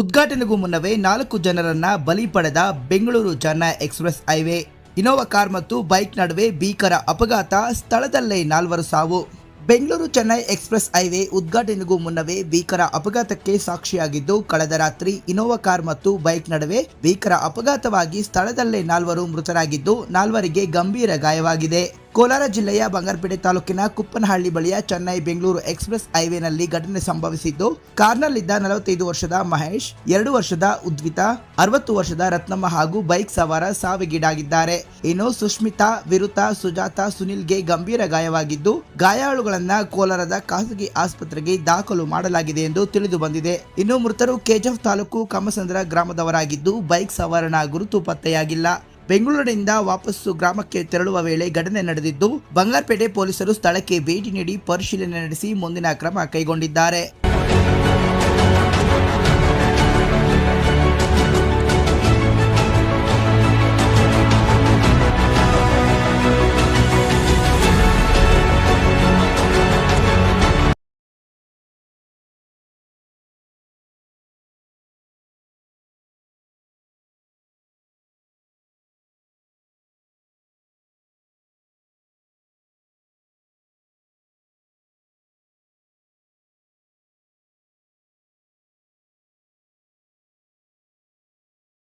ಉದ್ಘಾಟನೆಗೂ ಮುನ್ನವೇ ನಾಲ್ಕು ಜನರನ್ನ ಬಲಿ ಪಡೆದ Bengaluru Chennai express highway. Innova car ಮತ್ತು ಬೈಕ್ ನಡುವೆ ಭೀಕರ ಅಪಘಾತ, ಸ್ಥಳದಲ್ಲೇ ನಾಲ್ವರು ಸಾವು. ಬೆಂಗಳೂರು ಚೆನ್ನೈ ಎಕ್ಸ್ಪ್ರೆಸ್ ಹೈವೇ ಉದ್ಘಾಟನೆಗೂ ಮುನ್ನವೇ ಭೀಕರ ಅಪಘಾತಕ್ಕೆ ಸಾಕ್ಷಿಯಾಗಿದ್ದು, ಕಳೆದ ರಾತ್ರಿ ಇನೋವಾ ಕಾರ್ ಮತ್ತು ಬೈಕ್ ನಡುವೆ ಭೀಕರ ಅಪಘಾತವಾಗಿ ಸ್ಥಳದಲ್ಲೇ ನಾಲ್ವರು ಮೃತರಾಗಿದ್ದು, ನಾಲ್ವರಿಗೆ ಗಂಭೀರ ಗಾಯವಾಗಿದೆ. ಕೋಲಾರ ಜಿಲ್ಲೆಯ ಬಂಗಾರಪೇಟೆ ತಾಲೂಕಿನ ಕುಪ್ಪನಹಳ್ಳಿ ಬಳಿಯ ಚೆನ್ನೈ ಬೆಂಗಳೂರು ಎಕ್ಸ್ಪ್ರೆಸ್ ಹೈವೇನಲ್ಲಿ ಘಟನೆ ಸಂಭವಿಸಿದ್ದು, ಕಾರ್ನಲ್ಲಿದ್ದ ನಲವತ್ತೈದು ವರ್ಷದ ಮಹೇಶ್, ಎರಡು ವರ್ಷದ ಉದ್ವಿತಾ, ಅರವತ್ತು ವರ್ಷದ ರತ್ನಮ್ಮ ಹಾಗೂ ಬೈಕ್ ಸವಾರ ಸಾವಿಗೀಡಾಗಿದ್ದಾರೆ. ಇನ್ನು ಸುಷ್ಮಿತಾ, ವಿರುತಾ, ಸುಜಾತ, ಸುನಿಲ್ಗೆ ಗಂಭೀರ ಗಾಯವಾಗಿದ್ದು, ಗಾಯಾಳುಗಳನ್ನ ಕೋಲಾರದ ಖಾಸಗಿ ಆಸ್ಪತ್ರೆಗೆ ದಾಖಲು ಮಾಡಲಾಗಿದೆ ಎಂದು ತಿಳಿದು ಬಂದಿದೆ. ಇನ್ನು ಮೃತರು ಕೆಜೆಫ್ ತಾಲೂಕು ಕಮಸಂದ್ರ ಗ್ರಾಮದವರಾಗಿದ್ದು, ಬೈಕ್ ಸವಾರನ ಗುರುತು ಪತ್ತೆಯಾಗಿಲ್ಲ. ಬೆಂಗಳೂರಿನಿಂದ ವಾಪಸ್ಸು ಗ್ರಾಮಕ್ಕೆ ತೆರಳುವ ವೇಳೆ ಘಟನೆ ನಡೆದಿದ್ದು ಬಂಗಾರಪೇಟೆ ಪೊಲೀಸರು ಸ್ಥಳಕ್ಕೆ ಭೇಟಿ ನೀಡಿ ಪರಿಶೀಲನೆ ನಡೆಸಿ ಮುಂದಿನ ಕ್ರಮ ಕೈಗೊಂಡಿದ್ದಾರೆ.